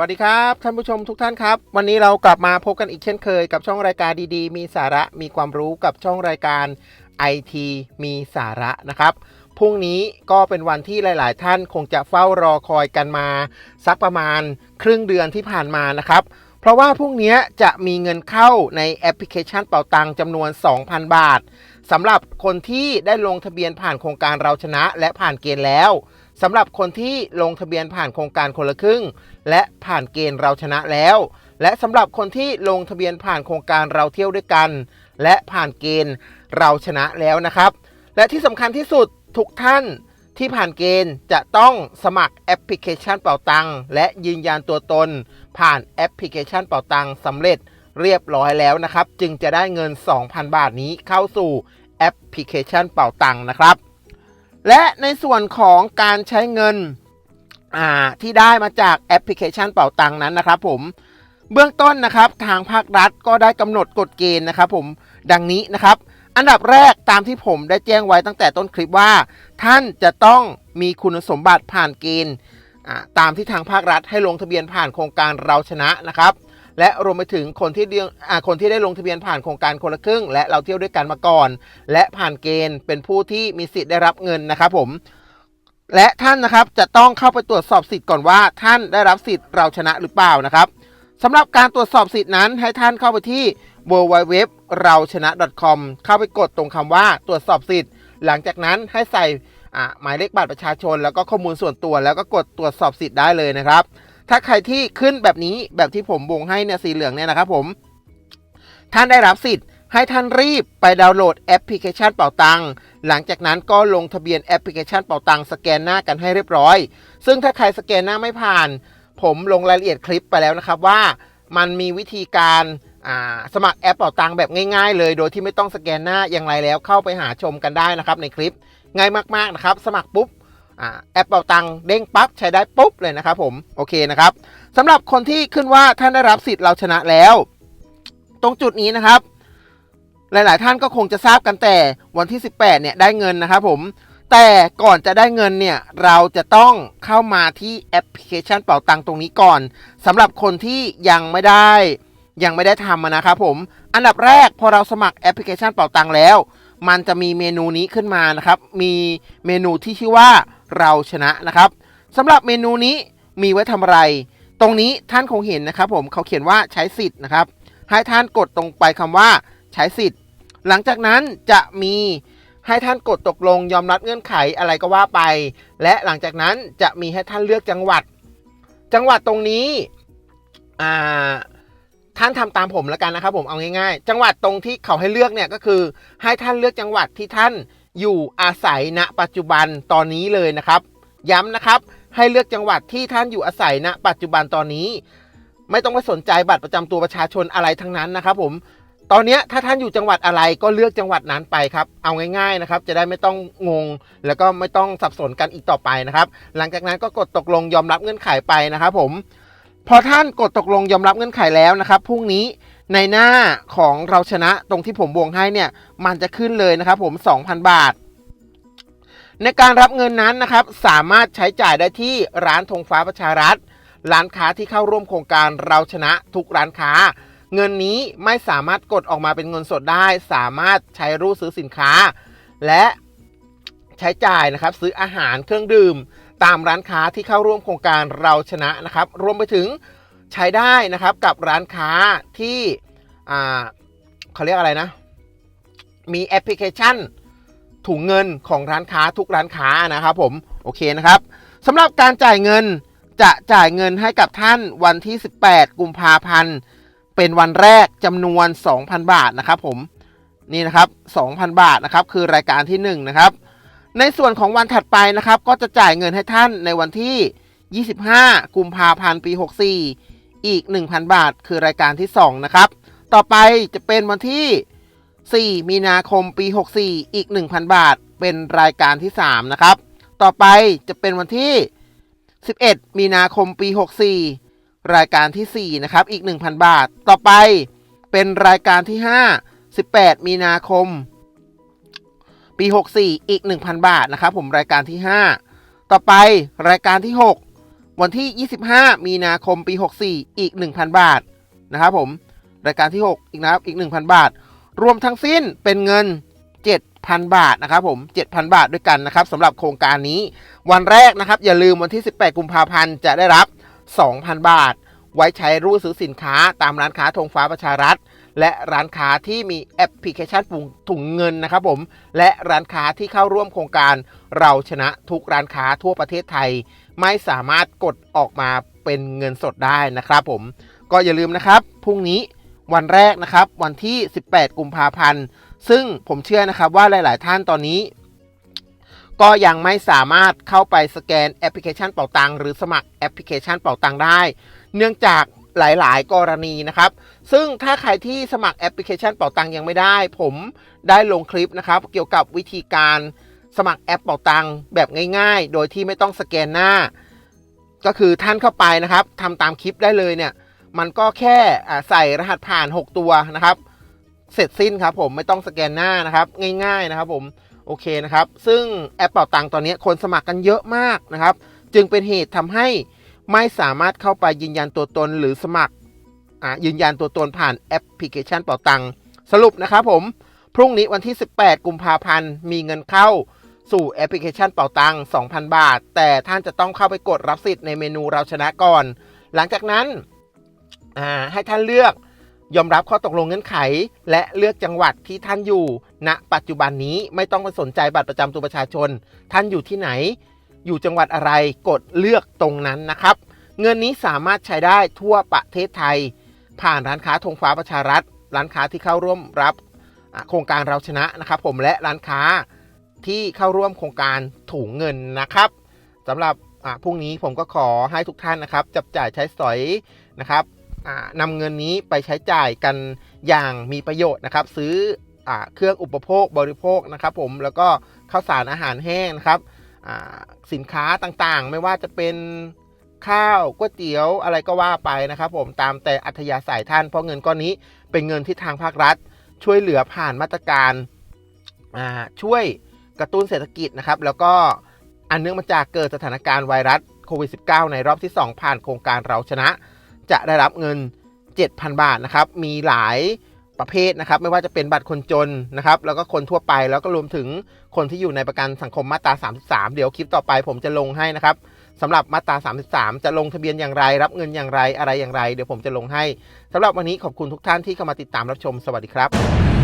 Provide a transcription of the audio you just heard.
วัสดีครับ ท่านผู้ชมทุกท่านครับ วันนี้เรากลับมาพบกันอีกเช่นเคยกับช่องรายการดีๆ มีสาระมีความรู้กับช่องรายการ IT มีสาระนะครับพรุ่งนี้ก็เป็นวันที่หลาย ๆ ท่านคงจะเฝ้ารอคอยกันมา สักประมาณครึ่งเดือนที่ผ่านมานะครับ เพราะว่าพรุ่งนี้จะมีเงินเข้าในแอปพลิเคชันเป่าตังจำนวน 2,000 บาทสำหรับคนที่ได้ลงทะเบียนผ่านโครงการเราชนะและผ่านเกณฑ์แล้วสำหรับคนที่ลงทะเบียนผ่านโครงการคนละครึ่ง และผ่านเกณฑ์เราชนะแล้ว และสำหรับคนที่ลงทะเบียนผ่านโครงการเราเที่ยวด้วยกัน และผ่านเกณฑ์เราชนะแล้วนะครับ และที่สำคัญที่สุดทุกท่านที่ผ่านเกณฑ์จะต้องสมัครแอปพลิเคชันเป่าตังและยืนยันตัวตน ผ่านแอปพลิเคชันเป่าตังสำเร็จเรียบร้อยแล้วนะครับ จึงจะได้เงิน 2,000 บาทนี้เข้าสู่แอปพลิเคชันเป่าตังนะครับ และในส่วนของการใช้เงิน อ่าที่ได้มาจากแอปพลิเคชันเป่าตังนั้นนะครับผมเบื้องต้นนะครับทางภาครัฐก็ได้กำหนดกฎเกณฑ์นะครับผมดังนี้นะครับ อันดับแรกตามที่ผมได้แจ้งไว้ตั้งแต่ต้นคลิปว่า ท่านจะต้องมีคุณสมบัติผ่านเกณฑ์ตามที่ทางภาครัฐให้ลงทะเบียนผ่านโครงการเราชนะนะครับ และรวมไปถึงคนที่เรียงคนที่ได้ลงทะเบียนผ่านโครงการคนละครึ่ง และเราเที่ยวด้วยกันมาก่อน และผ่านเกณฑ์เป็นผู้ที่มีสิทธิ์ได้รับเงินนะครับผม และท่านนะครับจะต้องเข้าไปตรวจสอบสิทธิ์ก่อนว่าท่านได้รับสิทธิ์เราชนะหรือเปล่านะครับสำหรับการตรวจสอบสิทธิ์นั้น ให้ท่านเข้าไปที่ w w w เราชนะ .com เข้าไปกดตรงคำว่าตรวจสอบสิทธิ์ หลังจากนั้นให้ใส่อ่าหมายเลขบัตรประชาชน แล้วก็ข้อมูลส่วนตัว แล้วก็กดตรวจสอบสิทธิ์ได้เลยนะครับ ถ้าใครที่ขึ้นแบบนี้แบบที่ผมวงให้เนี่ยสีเหลืองเนี่ยนะครับผมท่านได้รับสิทธิ์ ให้ท่านรีบไปดาวน์โหลดแอปพลิเคชันเป่าตัง หลังจากนั้นก็ลงทะเบียนแอปพลิเคชันเป่าตังสแกนหน้ากันให้เรียบร้อย ซึ่งถ้าใครสแกนหน้าไม่ผ่าน ผมลงรายละเอียดคลิปไปแล้วนะครับว่า มันมีวิธีการสมัครแอปเป่าตังแบบง่ายๆ เลย โดยที่ไม่ต้องสแกนหน้าอย่างไรแล้วเข้าไปหาชมกันได้นะครับในคลิปง่ายมากๆนะครับ สมัครปุ๊บอแอปเป่าตังเด้งปั๊บใช้ได้ปุ๊บเลยนะครับผมโอเคนะครับสำหรับคนที่ขึ้นว่าท่านได้รับสิทธิ์เราชนะแล้ว ตรงจุดนี้นะครับ หลาย ๆ ท่านก็คงจะทราบกันแต่วันที่ 18 เนี่ยได้เงินนะครับผม แต่ก่อนจะได้เงินเนี่ยเราจะต้องเข้ามาที่แอปพลิเคชันเป่าตังตรงนี้ก่อนสำหรับคนที่ยังไม่ได้ ยังไม่ได้ทำนะครับผม อันดับแรกพอเราสมัครแอปพลิเคชันเป่าตังแล้ว มันจะมีเมนูนี้ขึ้นมานะครับ มีเมนูที่ชื่อว่าเราชนะนะครับสำหรับเมนูนี้มีไว้ทำอะไร ตรงนี้ท่านคงเห็นนะครับ ผมเขาเขียนว่าใช้สิทธิ์นะครับ ให้ท่านกดตรงไปคำว่า ใช้สิทธิ์ หลังจากนั้นจะมีให้ท่านกดตกลงยอมรับเงื่อนไขอะไรก็ว่าไป และหลังจากนั้นจะมีให้ท่านเลือกจังหวัด จังหวัดตรงนี้ท่านทำตามผมแล้วกันนะครับผมเอาง่ายๆ จังหวัดตรงที่เขาให้เลือกเนี่ยก็คือ ให้ท่านเลือกจังหวัดที่ท่านอยู่อาศัยณ ปัจจุบันตอนนี้เลยนะครับ ย้ำนะครับ ให้เลือกจังหวัดที่ท่านอยู่อาศัยณ ปัจจุบันตอนนี้ ไม่ต้องไปสนใจบัตรประจำตัวประชาชนอะไรทั้งนั้นนะครับผม ตอนนี้ถ้าท่านอยู่จังหวัดอะไรก็เลือกจังหวัดนั้นไปครับ เอาง่ายๆนะครับ จะได้ไม่ต้องงง แล้วก็ไม่ต้องสับสนกันอีกต่อไปนะครับ หลังจากนั้นก็กดตกลงยอมรับเงื่อนไขไปนะครับ ผม พอท่านกดตกลงยอมรับเงื่อนไขแล้วนะครับพรุ่งนี้ในหน้าของเราชนะตรงที่ผมวงให้เนี่ยมันจะขึ้นเลยนะครับผม 2,000 บาท ในการรับเงินนั้นนะครับ สามารถใช้จ่ายได้ที่ร้านธงฟ้าประชารัฐ ร้านค้าที่เข้าร่วมโครงการเราชนะทุกร้านค้า เงินนี้ไม่สามารถกดออกมาเป็นเงินสดได้ สามารถใช้รูดซื้อสินค้า และใช้จ่ายนะครับ ซื้ออาหารเครื่องดื่ม ตามร้านค้าที่เข้าร่วมโครงการเราชนะนะครับ รวมไปถึงใช้ได้นะครับกับร้านค้าที่เขาเรียกอะไรนะ มีแอปพลิเคชันถุงเงินของร้านค้าทุกร้านค้านะครับผมโอเคนะครับสำหรับการจ่ายเงินจะจ่ายเงินให้กับท่านวันที่ 18 กุมภาพันธ์ เป็นวันแรกจำนวน 2,000 บาทนะครับผมนี่นะครับ2,000 บาทนะครับคือรายการที่ 1 นะครับ ในส่วนของวันถัดไปนะครับก็จะจ่ายเงินให้ท่านในวันที่ 25 กุมภาพันธ์ปี 64 อีก 1,000 บาท คือรายการที่ 2 นะครับ ต่อไปจะเป็นวันที่ 4 มีนาคมปี 64 อีก 1,000 บาท เป็นรายการที่ 3 นะครับ ต่อไปจะเป็นวันที่ 11 มีนาคมปี 64 รายการที่ 4 นะครับ อีก 1,000 บาท ต่อไปเป็นรายการที่ 5 18 มีนาคม ปี 64 อีก 1,000 บาทนะครับ ผมรายการที่ 5 ต่อไปรายการที่ 6 วันที่ 25 มีนาคมปี 64 อีก 1,000 บาทนะครับผมรายการที่ 6 อีกนะครับอีก 1,000 บาท รวมทั้งสิ้นเป็นเงิน 7,000 บาทนะครับผม 7,000 บาทด้วยกันนะครับสำหรับโครงการนี้ วันแรกนะครับ อย่าลืมวันที่ 18 กุมภาพันธ์จะได้รับ 2,000 บาท ไว้ใช้รูดซื้อสินค้าตามร้านค้าธงฟ้าประชารัฐ และร้านค้าที่มีแอปพลิเคชันปุ่งถุงเงินนะครับผม และร้านค้าที่เข้าร่วมโครงการ เราชนะทุกร้านค้าทั่วประเทศไทย ไม่สามารถกดออกมาเป็นเงินสดได้นะครับผม ก็อย่าลืมนะครับพรุ่งนี้วันแรกนะครับวันที่ 18 กุมภาพันธ์ ซึ่งผมเชื่อนะครับว่าหลาย ๆ ท่านตอนนี้ ก็ยังไม่สามารถเข้าไปสแกนแอปพลิเคชันเป่าตังหรือสมัครแอปพลิเคชันเป่าตังได้ เนื่องจากหลายๆ กรณีนะครับ ซึ่งถ้าใครที่สมัครแอปพลิเคชันเป่าตังยังไม่ได้ ผมได้ลงคลิปนะครับ เกี่ยวกับวิธีการสมัครแอปเป่าตังแบบง่าย ๆ โดยที่ไม่ต้องสแกนหน้า ก็คือท่านเข้าไปนะครับทำตามคลิปได้เลยเนี่ย มันก็แค่ใส่รหัสผ่าน 6 ตัวนะครับ เสร็จสิ้นครับผมไม่ต้องสแกนหน้านะครับ ง่าย ๆ นะครับผม โอเคนะครับ ซึ่งแอปเป่าตังตอนนี้คนสมัครกันเยอะมากนะครับ จึงเป็นเหตุทำให้ไม่สามารถเข้าไปยืนยันตัวตนหรือสมัครยืนยันตัวตนผ่านแอปพลิเคชันเป่าตังสรุปนะครับผม พรุ่งนี้วันที่ 18 กุมภาพันธ์มีเงินเข้าสู่แอปพลิเคชันเป่าตัง2,000 บาท แต่ท่านจะต้องเข้าไปกดรับสิทธิ์ในเมนูเราชนะก่อน หลังจากนั้นให้ท่านเลือก ยอมรับข้อตกลงเงื่อนไข และเลือกจังหวัดที่ท่านอยู่ ณ ปัจจุบันนี้ไม่ต้องไปสนใจบัตรประจำตัวประชาชน ท่านอยู่ที่ไหน อยู่จังหวัดอะไรกดเลือกตรงนั้นนะครับ เงินนี้สามารถใช้ได้ทั่วประเทศไทย ผ่านร้านค้าธงฟ้าประชารัฐ ร้านค้าที่เข้าร่วมรับโครงการเราชนะนะครับ ผมและร้านค้าที่เข้าร่วมโครงการถุงเงินนะครับสำหรับพรุ่งนี้ผมก็ขอให้ทุกท่านนะครับ จับจ่ายใช้สอยนะครับ นำเงินนี้ไปใช้จ่ายกันอย่างมีประโยชน์นะครับ ซื้ออเครื่องอุปโภคบริโภคนะครับ ผมแล้วก็ข้าวสารอาหารแห้งนะครับสินค้าต่างๆ ไม่ว่าจะเป็นข้าวก๋วยเตี๋ยวอะไรก็ว่าไปนะครับ ผมตามแต่อัธยาศัยท่านเพราะเงินก้อนนี้เป็นเงินที่ทางภาครัฐ ช่วยเหลือผ่านมาตรการช่วยกระตุ้นเศรษฐกิจนะครับ แล้วก็อันเนื่องมาจากเกิดสถานการณ์ไวรัสโควิด -19 ในรอบที่ 2 ผ่านโครงการเราชนะ จะได้รับเงิน 7,000 บาทนะครับมีหลายประเภทนะครับ ไม่ว่าจะเป็นบัตรคนจนนะครับ แล้วก็คนทั่วไปแล้วก็รวมถึงคนที่อยู่ในประกันสังคมมาตรา 33 เดี๋ยวคลิปต่อไปผมจะลงให้นะครับสำหรับมาตรา 33 จะลงทะเบียนอย่างไร รับเงินอย่างไรอะไรอย่างไร เดี๋ยวผมจะลงให้สำหรับวันนี้ขอบคุณทุกท่านที่เข้ามาติดตามรับชมสวัสดีครับ